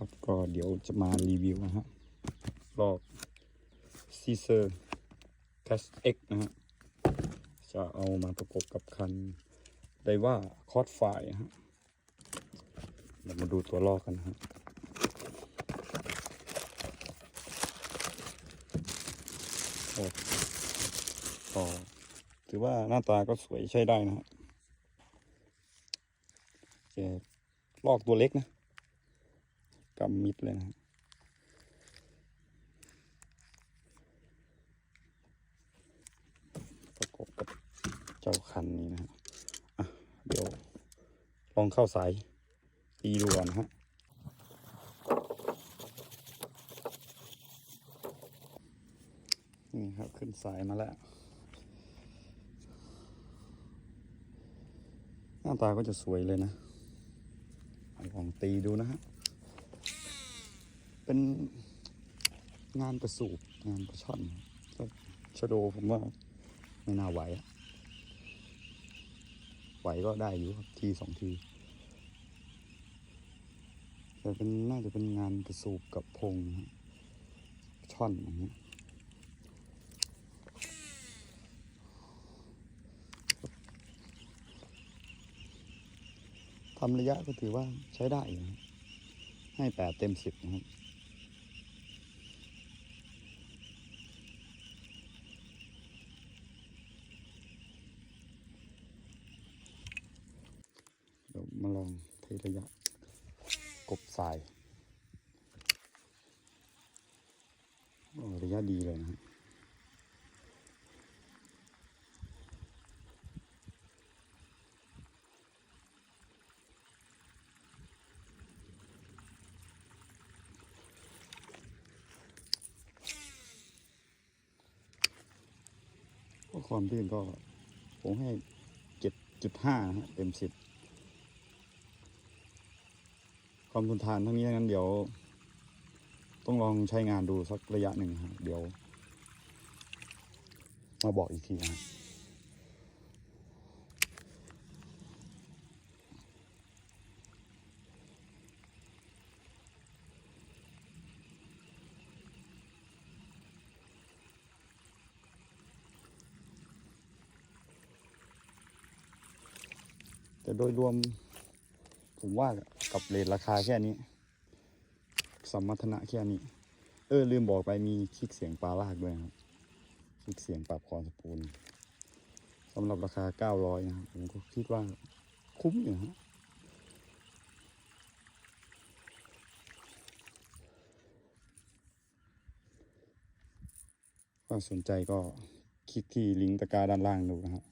ครับก็เดี๋ยวจะมารีวิวนะฮะลอกซีเซอร์แคสเอ็กนะฮะจะเอามาประกบกับคันไดว่าคอร์ดไฟฮะเดี๋ยวมาดูตัวลอกกันนะฮะโอ้ก็ถือว่าหน้าตาก็สวยใช้ได้นะฮะแกลอกตัวเล็กนะ กำมิดเลยนะประกบกับเจ้าคันนี้นะฮะอะเดี๋ยวลองเข้าสายตีดูก่อนฮะนี่ครับขึ้นสายมาแล้ว หน้าตาก็จะสวยเลยนะลองตีดูนะฮะ เป็นงานประสูบงานประช่อนก็ชโดผมว่าไม่น่าไหวอะไหวก็ได้อยู่ครับทีสองทีแต่เป็นน่าจะเป็นงานกระสูบกับพงนะฮะช่อนอย่างเงี้ยทำระยะก็ถือว่าใช้ได้อยู่ให้แปดเต็มสิบนะครับ เดี๋ยว มาลองเทระยะ กบทรายระยะดีเลยนะความลื่นก็ผมให้เจ็ดจุดห้าฮะเต็มสิบ ความทนทานทั้งนี้งนั้นเดี๋ยว ต้องลองใช้งานดูสักระยะหนึ่งครับเดี๋ยว มาบอกอีกทีนะแต่โดยรวมผมว่า กับเลทราคาแค่นี้ สมรรถนะแค่นี้ เออลืมบอกไปมีคลิกเสียงปลาลากด้วยครับ คลิกเสียงปรับคอนสปูลสำหรับราคา 900 นะครับ ผมก็คิดว่าคุ้มอยู่ฮะถ้าสนใจก็คลิกที่ลิงก์ตะกร้าด้านล่างดูนะครับ